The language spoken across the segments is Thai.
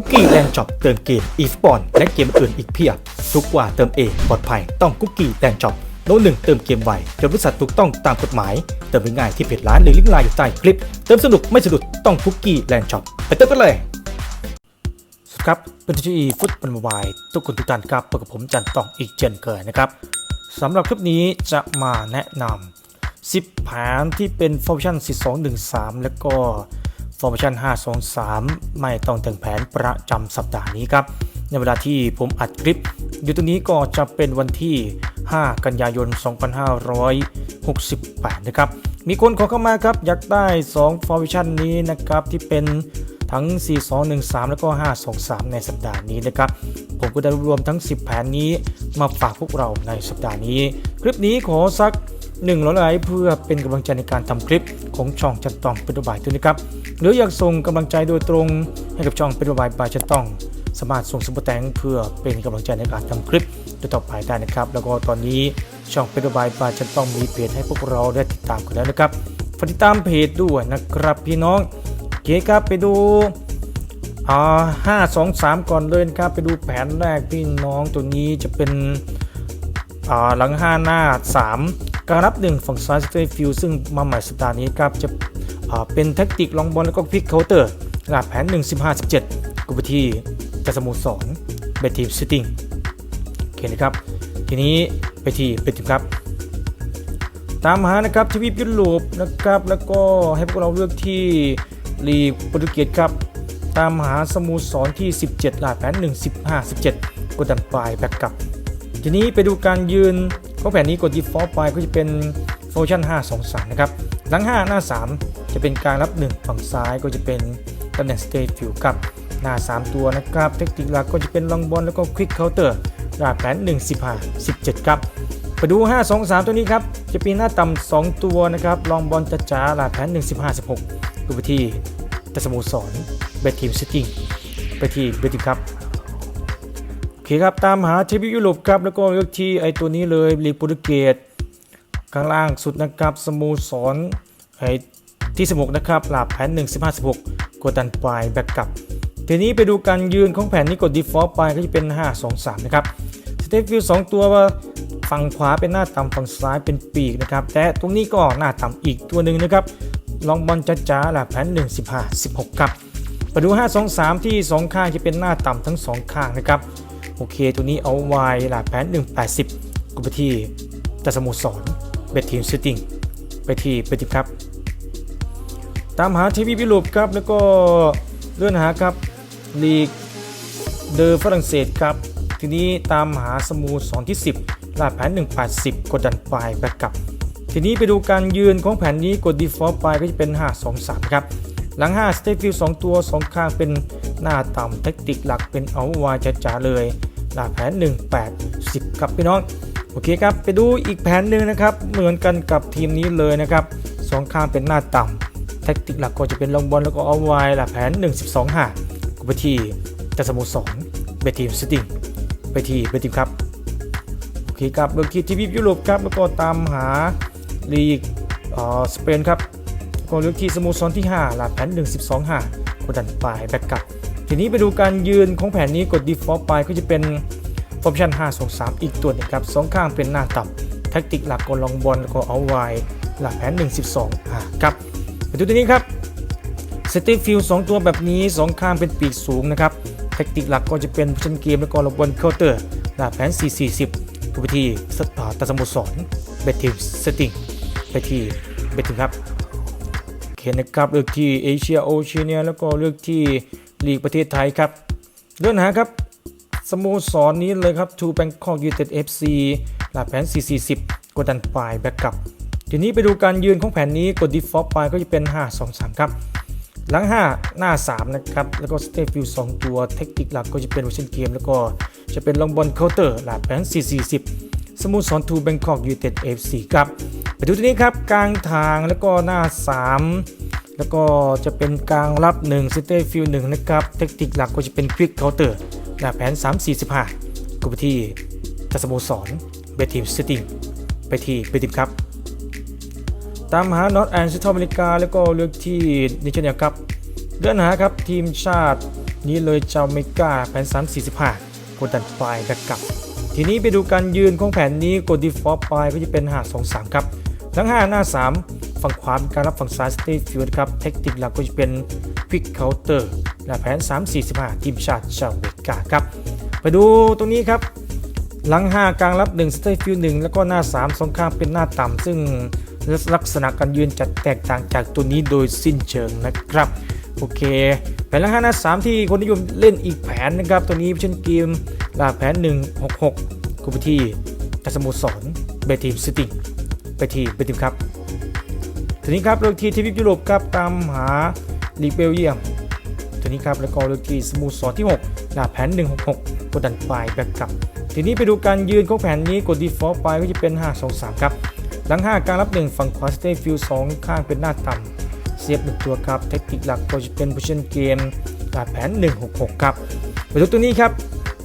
คุกกี้แลนด์ช็อปเติมเกมอีสปอนและเกมอื่นอีกเพียบ ทุกกว่าเติมเองปลอดภัยต้องคุกกี้แลนด์ช็อปโน้ตหนึ่งเติมเกมไวจนบริษัทถูกต้องตามกฎหมาย เติมง่ายที่เพจร้านหรือลิงก์ไลน์อยู่ใต้คลิป เติมสนุกไม่สะดุดต้องคุกกี้แลนด์ช็อปไปเติมกันเลยสวัสดีครับเป็นทีีฟุตบอลวายทุกคนทุกท่านครับพบกับผมจันตองอีกเช่นเคยนะครับสำหรับคลิปนี้จะมาแนะนำ10แผนที่เป็นฟอร์ชัน4213 แล้วก็ ฟอร์มชัน523ไม่ต้องแต่งแผนประจำสัปดาห์นี้ครับ ในเวลาที่ผมอัดคลิปอยู่ตรงนี้ก็จะเป็นวันที่ 5 กันยายน 2568 นะครับ มีคนขอเข้ามาครับ อยากได้ 2 ฟอร์มชันนี้นะครับ ที่เป็นทั้ง 4213 แล้วก็ 523 ในสัปดาห์นี้นะครับ ผมก็ได้รวบรวมทั้ง 10 แผนนี้มาฝากพวกเราในสัปดาห์นี้ คลิปนี้ขอสัก1ร้อยไลค์เพื่อเป็นกำลังใจในการทำคลิป ของช่องจันตองเป็นตัวบายด้วยนะครับหรืออยากส่งกำลังใจโดยตรงให้กับช่องเป็นตัวบายบายจันตอง สามารถส่งสมบแตงเพื่อเป็นกำลังใจในการทำคลิปต่อไปได้นะครับ แล้วก็ตอนนี้ช่องเป็นตัวบายบายจันตองมีเพจให้พวกเราได้ติดตามกันแล้วนะครับฝากติดตามเพจด้วยนะครับพี่น้องโอเคครับไปดูอ่าห้าสองสามก่อนเลยนะครับไปดูแผนแรกพี่น้องตัวนี้จะเป็นอ่าหลังห้าหน้าสาม การรับหนึ่งฝั่งซ้ายสเตฟิลซึ่งมาใหม่สัปดาห์นี้ครับจะเป็นแท็กติกลองบอลแล้วก็พลิกเคาน์เตอร์หลักแผน 1 15 17กุบที่จะสโมุสรเบทีมซิตติ้งโอเคนะครับ ทีนี้ไปที่เบทีมครับ ตามหานะครับทวีปยุโรปนะครับ แล้วก็ให้พวกเราเลือกที่ลีกโปรตุเกสครับ ตามหาสโมุสรที่ 17ลาดแผน 1 15 17 กดดันปลายแบ็กกลับ ทีนี้ไปดูการยืน ของแผนนี้กด default ไปก็จะเป็นโฟชั่น5 2 3 นะครับ หลัง 5 หน้า 3 จะเป็นการรับ 1 ฝั่งซ้ายก็จะเป็นตำแหน่ง state field ครับหน้า 3 ตัวนะครับ เทคนิคหลักก็จะเป็นลองบอลแล้วก็ quick counter ลาแผน1 15 17 ครับไปดู 5 2 3 ตัวนี้ครับ จะปีหน้าต่ำ2ตัวนะครับ ลองบอลจะจ๋าหลาแผน1 15 16ดูไปที่แต่สโมสรเบทีมซิตี้ไปที่เบทีมครับ คครับ ตามหาเทวิปยุโรปครับ แล้วก็เลือกที่ไอตัวนี้เลยลีกโปรตุเกสข้างล่างสุดนะครับ สโมสรไอที่ 16 นะครับหลาบแผน 1 15 16 กดดันปลายแบ็กกลับ ทีนี้ไปดูการยืนของแผนนี้กด default ไปก็จะเป็น 5 2 3 นะครับสเตฟฟิลสองตัวว่าฝั่งขวาเป็นหน้าต่ำฝั่งซ้ายเป็นปีกนะครับ แต่ตรงนี้ก็หน้าต่ำอีกตัวหนึ่งนะครับ ลองบอลจ้าๆหลักแผน 1 15 16 ครับมาดู 5 2 3 ที่ 2 ข้างจะเป็นหน้าต่ำทั้ง 2 ข้างนะครับ โอเค ตัวนี้เอาไว้หลักแผน1 80กูไปที่จัสโมสรเบททีมซิตติ้งไปที่เบททีมครับ ตามหาทีวีวิโรปครับ แล้วก็เลื่อนหาครับลีกเดอฝรั่งเศสครับ ทีนี้ตามหาสมูสอนที่ 10ลาดแผน 180 กดดันปลายแบกกลับ ทีนี้ไปดูการยืนของแผนนี้กด default ไปก็จะเป็น 5 2 3 ครับ หลัง5 s t a t e field 2ตัว 2 ข้างเป็น หน้าต่ำเทคนิคหลักเป็นเอาวายจ๋าๆเลยหลาดแผน 1 8 10 ครับพี่น้อง โอเคครับ ไปดูอีกแผนหนึ่งนะครับ เหมือนกันกับทีมนี้เลยนะครับสองข้างเป็นหน้าต่ำเทคนิคหลักก็จะเป็นลองบอลแล้วก็เอาไว้ลาดแผน 1 12 5กูไปที่แต่สโมสรเบทีมสติงไปทีเบทีมครับโอเคครับเบอร์คีทีวียุโรปครับแล้วก็ตามหาลีกเอ่อสเปนครับก็เลือกที่สโมสรที่ 5 หลาดแผน 1 12 5กดดันปลายแบ็กกลับ ทีนี้ไปดูการยืนของแผนนี้กด default ไปก็จะเป็นฟอร์มชัน5 2 3 อีกตัวหนึงครับสองข้างเป็นหน้าต่ำแท็กติกหลักก็ลองบอลแล้วก็เอาไว้หลักแผน 1 12 5ครับไปดูตัวนี้ครับสเตฟิลสองตัวแบบนี้สองข้างเป็นปีกสูงนะครับแทคติกหลักก็จะเป็นผู้ชนเกมแล้วก็ระบนเคาน์เตอร์หน้าแผน 440กูไปที่สอ่าตสมุสรเบทีมสติงไปที่เบทีมครับโอเคนะครับเลือกที่เอเชียโอเชียเนียแล้วก็เลือกที่ ลีกประเทศไทยครับเลื่อนหาครับสโมสรนนี้เลยครับทูแบงคอกยูเต็ดเอฟซีหน้าแผน 440 กดดันปลายแบ็กกลับทีนี้ไปดูการยืนของแผนนี้กด default ไปก็จะเป็น 5 2 3 ครับ หลัง 5 หน้า 3 นะครับ แล้วก็สเตฟฟิล2ตัวเทคนิคหลักก็จะเป็นวอชินเกม แล้วก็จะเป็นลองบอลเคาน์เตอร์หลาดแผน 440 สโมุสรทูแบงคอกยูเต็ดเอฟซีครับ ไปดูตัวนี้ครับ กลางทางแล้วก็หน้า 3 แล้วก็จะเป็นกลางรับ1สเตฟฟิล1นะครับ เทคนิคหลักก็จะเป็นควิกเคาน์เตอร์หลาดแผน 345 ก็ไปที่ทัสโมสรเบทีมสติงไปที่เบทีมครับ ตามหานอตแอนด์เซนทรัลอเมริกา แล้วก็เลือกที่นิเจเนียครับเลื่อนหาครับ ทีมชาตินี้เลยเจ้าเมกาแผน 345 กดดันปลายแบ็กกลับ ทีนี้ไปดูการยืนของแผนนี้กดดีฟอลต์ปลายก็จะเป็น5 2 3 ครับ ทั้ง 5 หน้า 3 ฝั่งขวาเป็นการรับฝั่งซ้ายสเต y ฟิวครับ เทคนิคหลักก็จะเป็นควิกเคาน์เตอร์และแผน 345 ทีมชาติชาวเมกาครับ ไปดูตรงนี้ครับ หลัง 5 กลางรับ 1 สเต y ฟิว1แล้วก็หน้า 3 สองข้างเป็นหน้าต่ำซึ่งลักษณะการยืนจะแตกต่างจากตัวนี้โดยสิ้นเชิงนะครับ โอเค แผนหลัง5หน้า 3 ที่คนนิยมเล่นอีกแผนนะครับ ตัวนี้เช่นเกมลาแผน 166กูไปที่ตัสโมสรเบทีมซิตี้ไปที่เบทีมครับ ทีนี้ครับเลือกที่ทีวียุโรปครับตามหาลีกเบลเยียมทีนี้ครับแล้วก็เลือกที่สโมุทรสอนที่6ลาแผน 166 กดดันปลายแบ็กกลับ ทีนี้ไปดูการยืนของแผนนี้กด default ไปก็จะเป็น 5 2 3 ครับ หลัง 5 การรับ 1 ฝั่งขวา stay field 2ข้างเป็นหน้าต่ำเสียบ1ตัวครับ เทคนิคหลักก็จะเป็น position game ลาแผน 166 ครับไปดูตัวนี้ครับ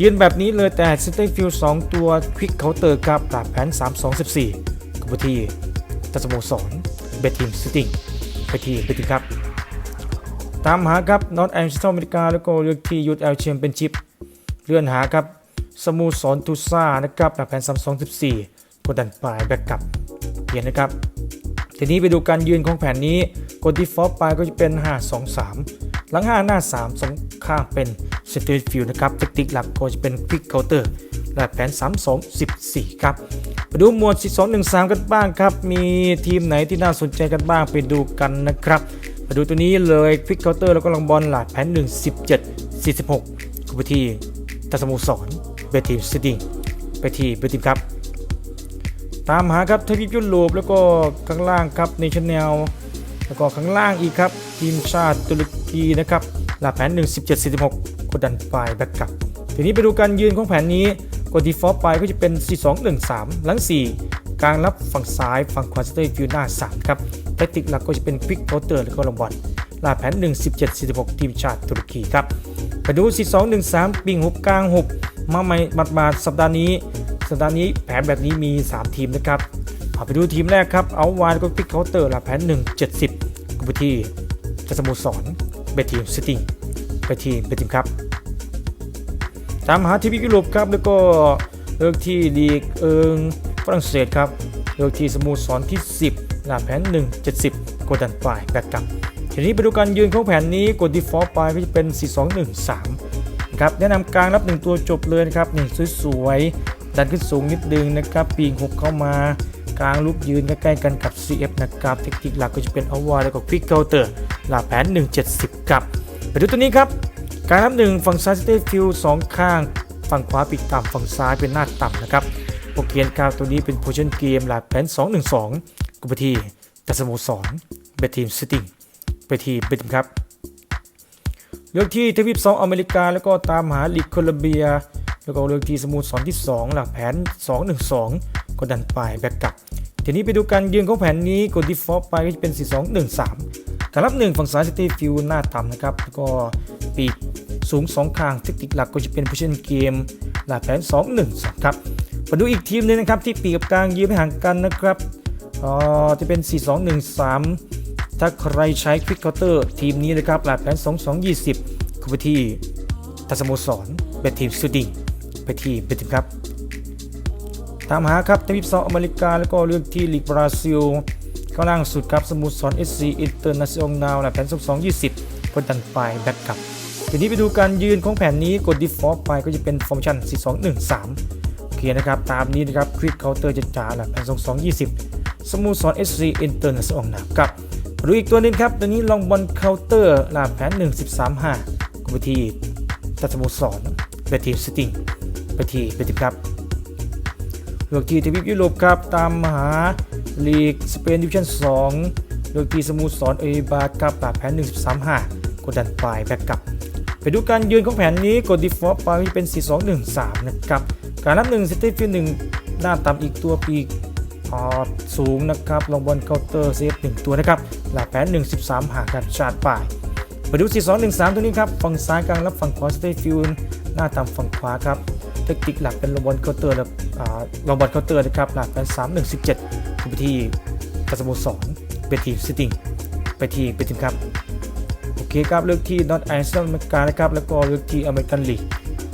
ยืนแบบนี้เลยแต่ stay field 2ตัว quick counter ครับลาแผน 3 2 14กับทีตัสโมสร เบทีมซิตี้ไปที่เบทีมครับ ตามหาครับนอตแอนด์อเมริกาแล้วก็เลือกที่ยูทเอลเชมเป็นชิปเลื่อนหาครับสมูสอนทูซ่านะครับแบบแผน314กดดันปลายแบ็กกลับเปลี่ยนนะครับ ทีนี้ไปดูการยืนของแผนนี้กดที่ฟอปลายก็จะเป็น 5 2 3 หลัง 5 หน้า 3สองข้างเป็นสเต t ฟิวนะครับเทคนิคหลักก็จะเป็นควิกเคาน์เตอร์และแผน 3 2 14 ครับไปดูหมวด 4 2 1 3 กันบ้างครับ มีทีมไหนที่น่าสนใจกันบ้างไปดูกันนะครับมาดูตัวนี้เลยควิกเคาน์เตอร์แล้วก็ลังบอลหลาดแผน 1 17 46กูไปที่ตัสโมสรเบทีมซิตี้ไปที่เบทีมครับตามหาครับทวีปยุโรปแล้วก็ข้างล่างครับในชแนลแล้วก็ข้างล่างอีกครับ ทีมชาติตุร กีนะครับหลาดแผน 1 17 46 กดดันปลายแบ็กกลับ ทีนี้ไปดูการยืนของแผนนี้ กดดีฟอลต์ไปก็จะเป็น 4 2 1 3 หลัง 4 กลางรับฝั่งซ้ายฝั่งขวาสเตย์ฟิวหน้า 3 ครับแทคติกหลักก็จะเป็นควิกเคาเตอร์แล้วก็ลงบอลหลาดแผน 1 17 46 ทีมชาติตุรกีครับไปดู 4 2 1 3 ปิงหุบกลางหุบมาใหม่มามาสัปดาห์นี้ สัปดาห์นี้แผนแบบนี้มี 3 ทีมนะครับเอาไปดูทีมแรกครับ เอาวานก็ควิกเคาน์เตอร์หลาดแผน 1 70กูไปที่จัสโมุสรเบที มซิตี้ไปที่เบทีมครับ ตามหาทีวียุโรปครับ แล้วก็เลือกที่ลีกเอิงฝรั่งเศสครับเลือกที่สโมุทรสอนที่ 10 หน้าแผน 1 70กดดันปลายแบกกลับทีนี้ไปดูการยืนของแผนนี้กด default ไปก็จะเป็น 4 2 1 3นะครับแนะนำกลางรับ 1 ตัวจบเลยนะครับนี่สวยๆดันขึ้นสูงนิดนึงนะครับ ปีงหกเข้ามากลางลุกยืนใกล้ๆกันกับ CF นะครับ เทคนิคหลักก็จะเป็นเอาวาแล้วก็ควิกเคาน์เตอร์ ลักแผน 170ครับ ไปดูตัวนี้ครับ การนับหนึ่งฝั่งซ้ายสเตฟิลสองข้าง ฝั่งขวาปีกต่ำฝั่งซ้ายเป็นหน้าต่ำนะครับโปรเกียนกาวตัวนี้เป็นโพชั่นเกมหลักแผน 212กุปทีตัสโมสรเบทีมซิตี้ไปทีเบทีมครับเลือกที่ทวีป2อเมริกา แล้วก็ตามหาลีกโคลอมเบีย แล้วก็เลือกที่สโมุทรสอนที่ 2 หลักแผน 212กดดันปลายแบกกลับทีนี้ไปดูการยืนของแผนนี้กดดีฟอลต์ไปก็จะเป็น 4213 การรับ1ฝั่งซ้ายสเตฟิลหน้าต่ำนะครับแล้วก็ปีกสูง2ข้างเทคนิคหลักก็จะเป็น p o s i t i o n Game หลักแผน 212ครับมาดูอีกทีมหนึงนะครับที่ปีกกับกลางยืนไม่ห่างกันนะครับอ่าจะเป็น 4213 ถ้าใครใช้ควิกเคาน์เตอร์ทีมนี้นะครับหลักแผน 2220คือไปที่ทัสโมสรเบทีมสตูดิงไปที่เบทีมครับตามหาครับทวีปเซาท์อเมริกาแล้วก็เลือกที่ลีกบราซิล ข้าล่างสุดครับสมุทรสอน SC International หลักแผน2220กดดันไปแบ็กกลับทีนี้ไปดูการยืนของแผนนี้กด default ไปก็จะเป็นฟอร์มชัน4213โอเคนะครับ ตามนี้นะครับควิกเคาน์เตอร์จะจ่าหลักแผน2220 สมุทรสอน SC International นะครับดูอีกตัวหนึงครับ ตัวนี้ลองบอลเคาน์เตอร์หลักแผน1335กดไปที่ตัดสโมุทรสอนเบทีสติงไปทีเบทีครับเลือกทีทวีปยุโรปครับ ตามหา ลีกสเปนดิวิชั่น2เลือกที่สมุทรสอนเอบาครับแบบแผน 135 กดดันปลายแบ็กกลับ ไปดูการยืนของแผนนี้กด default ไปเป็น 4213 นะครับ การนับ1สเตฟิล1หน้าต่ำอีกตัวปีกอ่าสูงนะครับ ลงบอลเคาน์เตอร์เซฟ1ตัวนะครับ หลักแผน 113 หากันชาร์จปลายไปดู 4213 ตัวนี้ครับ ฝั่งซ้ายกลางรับฝั่งขวาสเตฟิลหน้าต่ำฝั่งขวาครับ เทคนิคหลักเป็นลงบอลเคาน์เตอร์และลงบอลเคาน์เตอร์นะครับ หลักเป็น3117 ไปที่กสโมสรเป็นทีมซิตี้ไปทีเป็นทีมครับโอเคครับเลือกที่ North i s l a n d อเมริกานะครับแล้วก็เลือกที่อเมริกันลีก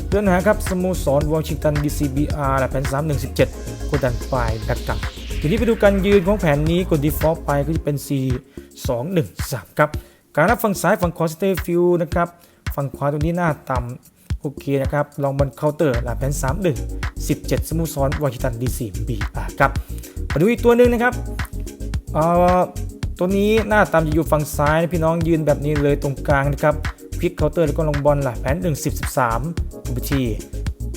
เลื่อนหาครับสโมสรวอชิงตัน DCBR และแผน3117กดดันปลายแบ็กกลับทีนี้ไปดูการยืนของแผนนี้กด default ไปก็จะเป็น4 2 1 3ครับการรับฝั่งซ้ายฝั่งขวาสเตฟิลนะครับฝั่งขวาตรงนี้หน้าต่ำ โอเคนะครับลองบนเคาน์เตอร์หลัแผน3 1 17สโมสรวอชิงตัน DCBR ครับมาดูอีกตัวหนึ่งนะครับเอ่อตัวนี้หน้าต่ำจะอยู่ฝั่งซ้ายนะพี่น้องยืนแบบนี้เลยตรงกลางนะครับพลิกเคาน์เตอร์แล้วก็ลงบอลหลัแผน1 10 13ไปที่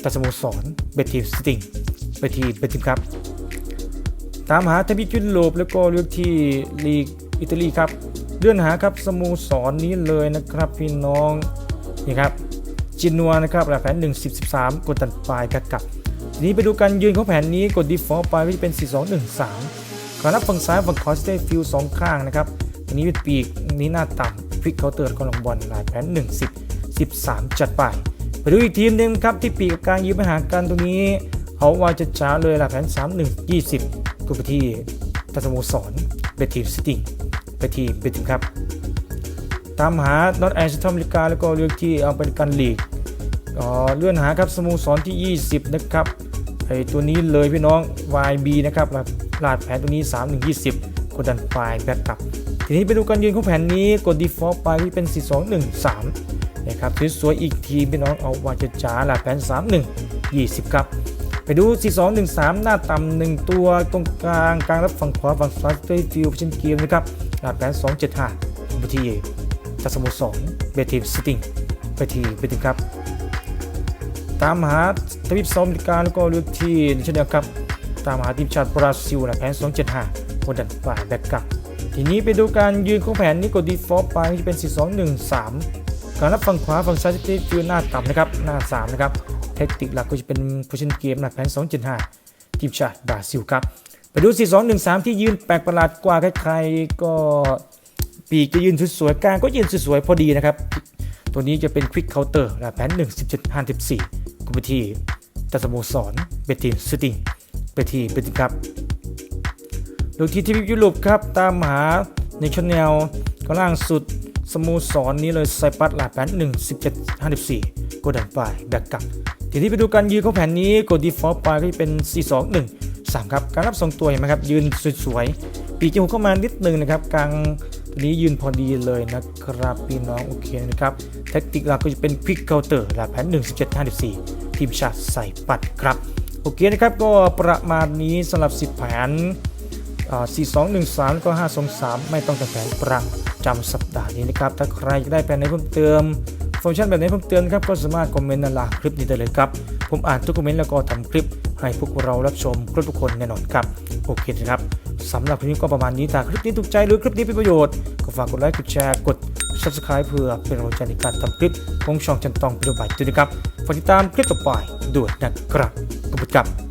ตัดสโมสรเบทีสติงไปที่เบทีมครับ ตามหาทวีปยุโรปแล้วก็เลือกที่ลีกอิตาลีครับเลื่อนหาครับสโมสรนี้เลยนะครับพี่น้องนี่ครับ จินัวนะครับหลักแผน 1 10 13 กดตันปลายกับกับ ทีนี้ไปดูการยืนของแผนนี้กด default ไปก็จะเป็น 4 2 1 3ขารับฝั่งซ้ายฝั่งขวาสเตฟิลสองข้างนะครับอันนี้เป็นปีกนี้หน้าต่ำพลิกเคาน์เตอร์ก็ลงบอลหลายแผน 1 10 13 จัดไปไปดูอีกทีมหนึ่งครับที่ปีกกับกลางยืนไปหากันตรงนี้เขาว่าจะจ้าเลยหลักแผน 3 1 20ก็ไปที่ตัสโมสรเบทีมซิตี้ไปที่เบทีมครับตามหานอตแอนด์อเมริกาแล้วก็เลือกที่อเมริกันลีก เอ่อเลื่อนหาครับสโมสรที่ 20 นะครับไอตัวนี้เลยพี่น้อง YB นะครับลาดแผนตัวนี้ 3 1 20 กดดันปลายแบ็กกลับ ทีนี้ไปดูการยืนของแผนนี้กด default ไปที่เป็น 4 2 1 3นะครับสวยๆอีกทีพี่น้องเอาวาจจ๋าลาดแผน 3 1 20 ครับ ไปดู 4 2 1 3 หน้าต่ำหนึ่งตัวตรงกลางกลางรับฝั่งขวาฝั่งซ้ายเตยฟิลเช่นเกมนะครับหลักแผน 2 7 5ไปที่จัสโมสรเบทีมซิติงไปทีเบทีครับ ตามหาทวีปซอมอเมริกาแล้วก็เลือกที่เช่นเดียวครับตามหาทีมชาติบราซิลนะแผน 2 7 5กดดันฝ่ายแบ็กกลับ ทีนี้ไปดูการยืนของแผนนี้กด default ไปที่เป็น 4 2 1 3 การรับฝั่งขวาฝั่งซ้ายจะฟิลหน้าต่ำนะครับหน้า 3 นะครับแทคติกหลักก็จะเป็น position game หลักแผน 275 ทีมชาติบราซิลครับ ไปดู 4213 ที่ยืนแปลกประหลาดกว่าใครๆก็ปีกจะยืนสวยๆกลางก็ยืนสวยๆพอดีนะครับ ตัวนี้จะเป็น quick counter หลักแผน1 17 54 กุมที่ตัดสโมสรเบทีมสติงไปที่เบทีมครับดูที่ทีวียุโรปครับตามหาในชแนลก็ล่างสุดสโมสรนี้เลยไซปัสหลาแผน1 17 54กดดันไปแบกกลับทีนี้ไปดูการยืนของแผนนี้กด default ไปก็จะเป็น 4 2 1 3 ครับ การรับทรงตัวเห็นไหมครับ ยืนสวยๆ ปีกจมูกเข้ามานิดนึงนะครับกลาง นี้ยืนพอดีเลยนะครับพี่น้องโอเคนะครับแทคติกหลักก็จะเป็น quick counter หลาแผน1 17 54 ทีมชาติใส่ปัดครับ โอเคนะครับก็ประมาณนี้สำหรับ 10 แผนอ่า4213แล้วก็ 523 ไม่ต้องแต่แผนประจำสัปดาห์นี้นะครับ ถ้าใครจะได้แผนไหนเพิ่มเติมฟังก์ชันแบบไหนเพิ่มเติมครับก็สามารถคอมเมนต์ในลาคลิปนี้ได้เลยครับ ผมอ่านทุกคอมเมนต์แล้วก็ทำคลิป ให้พวกเรารับชมครบทุกคนแน่นอนครับ โอเคนะครับสำหรับคลิปนี้ก็ประมาณนี้ถ้าคลิปนี้ถูกใจหรือคลิปนี้เป็นประโยชน์ ก็ฝากกดไลค์กดแชร์กด subscribe เพื่อเป็นกำลังใจในการทำคลิปของช่องจันตองพิโรบัยด้วยนะครับฝากติดตามคลิปต่อไปด้วยนะครับขอบคุณครับ